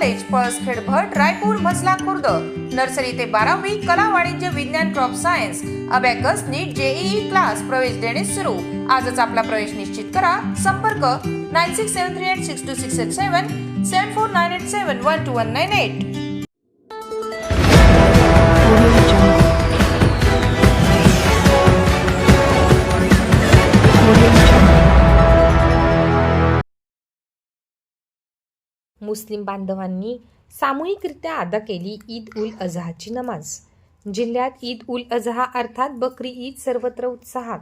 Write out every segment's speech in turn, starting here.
College Palaskhed Bhat Raipur मजला खुर्द. Nursery ते बारावी कला वाणिज्य विज्ञान crop science abacus NEET JEE class प्रवेश देणे सुरू. आजच आपला प्रवेश निश्चित करा. संपर्क nine six seven three eight six two six eight seven seven four nine eight seven one two one nine eight. Muslim बांधवांनी सामूहिकरित्या अदा केली ईद उल अझहाची नमाज. जिल्ह्यात ईद उल अझहा अर्थात बकरी ईद सर्वत्र उत्साहात.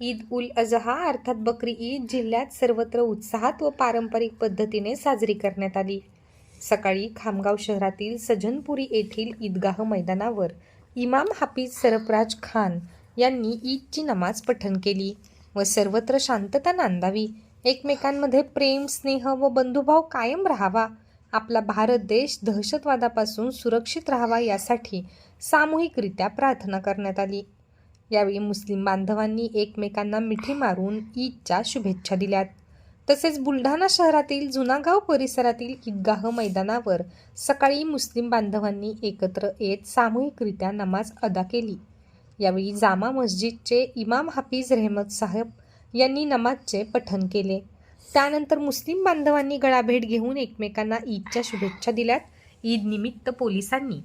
ईद उल अझहा अर्थात बकरी ईद जिल्ह्यात सर्वत्र उत्साहात व पारंपरिक पद्धतीने साजरी करण्यात आली. सकाळी खामगाव शहरातील सजनपुरी येथील ईदगाह मैदानावर इमाम हाफिज सरफराज खान यांनी ईदची नमाज पठण केली व सर्वत्र शांतता नांदावी. एकमेकांमध्ये प्रेम स्नेह व बंधुभाव कायम राहावा. आपला भारत देश दहशतवादापासून सुरक्षित राहावा यासाठी सामूहिकरित्या प्रार्थना करण्यात आली. यावेळी मुस्लिम बांधवांनी एकमेकांना मिठी मारून ईदच्या शुभेच्छा दिल्यात. तसेच बुलढाणा शहरातील जुनागाव परिसरातील ईदगाह मैदानावर सकाळी मुस्लिम बांधवांनी एकत्र येत सामूहिकरित्या नमाज अदा केली. यावेळी जामा मस्जिदचे इमाम हाफिज रहमत साहेब यांनी नमाजचे पठण केले. त्यानंतर मुस्लिम बांधवांनी गळाभेट घेऊन एकमेकांना ईदच्या शुभेच्छा दिल्यात. ईद निमित्त पोलिसांनी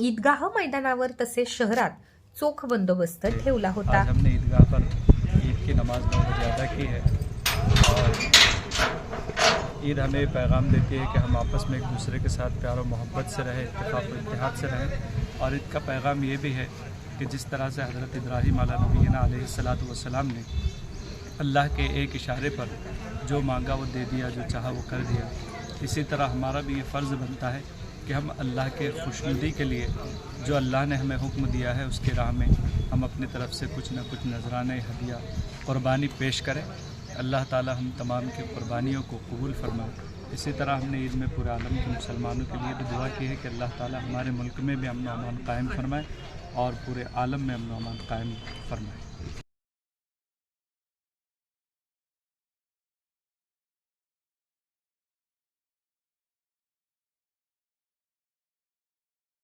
ईदगाह मैदानावर तसेच शहरात चोख बंदोबस्त ठेवला होता. हमने ईदगाह पर ईद की नमाज नौ बजे अदा की है और ईद हमें पैगाम देती है कि हम आपस में एक दूसरे के साथ प्यार और मोहब्बत से रहें इतफाक़ और इत्तेहाद से रहें। और ईद का पैगाम ये भी है कि जिस तरह से हज़रत इब्राहीम अला नबीना सलाम ने अल्लाह के एक इशारे पर जो मांगा वो दे दिया जो चाहा वो कर दिया इसी तरह हमारा भी ये फ़र्ज़ बनता है कि हम अल्लाह के खुशनुदी के लिए जो अल्लाह ने हमें हुक्म दिया है उसकी राह में हम अपनी तरफ से कुछ न कुछ नजराने हदिया क़ुरबानी पेश करें अल्लाह ताला हम तमाम की क़ुरबानियों को कबूल फरमाए इसी तरह हमने ईद में पूरे आलम के मुसलमानों के लिए भी दुआ की है कि अल्लाह ताला हमारे मुल्क में भी अमन अमान कायम फरमाए और पूरे आलम में अमन अमान कायम फरमाए